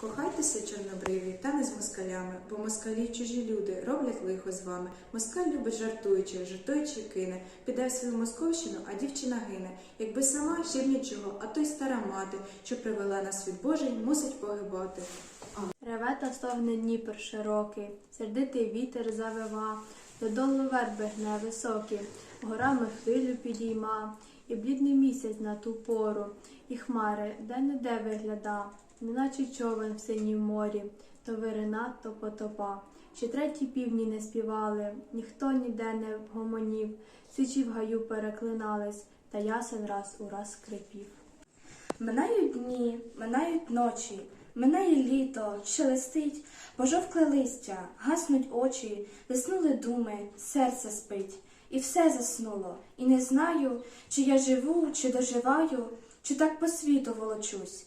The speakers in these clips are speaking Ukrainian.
Кохайтеся, чорнобриві, та не з москалями, бо москалі чужі люди роблять лихо з вами. Москаль любить жартуючи, жартуючи кине, піде в свою московщину, а дівчина гине. Якби сама ще б нічого, а то й стара мати, що привела на світ Божий, мусить погибати. Реве та стогне Дніпр широкий, сердитий вітер завива, додолу верби гне високі, горами хвилю підійма, і блідний місяць на ту пору, і хмари де-не-де вигляда, неначе човен в синім морі, то вирина, то потопа. Ще треті півні не співали, ніхто ніде не гомонів, сичі в гаю переклинались, та ясен раз у раз скрипів. Минають дні, минають ночі, минає літо, шелестить, пожовкле листя, гаснуть очі, заснули думи, серце спить, і все заснуло, і не знаю, чи я живу, чи доживаю, чи так по світу волочусь,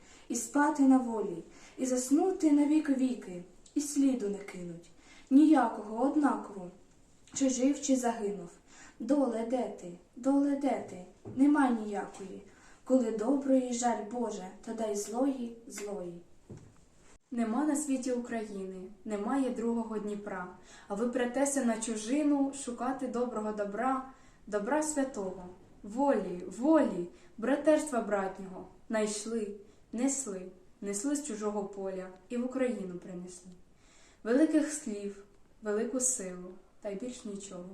і спати на волі, і заснути на вік віки, і сліду не кинуть. Ніякого однаково, чи жив, чи загинув. Доле де ти, доле де ти, нема ніякої, коли доброї жаль Боже, та дай злої, злої. Нема на світі України, немає другого Дніпра, а ви претеся на чужину шукати доброго добра, добра святого, волі, волі, братерства братнього, найшли, несли, несли з чужого поля і в Україну принесли. Великих слів, велику силу, та й більш нічого.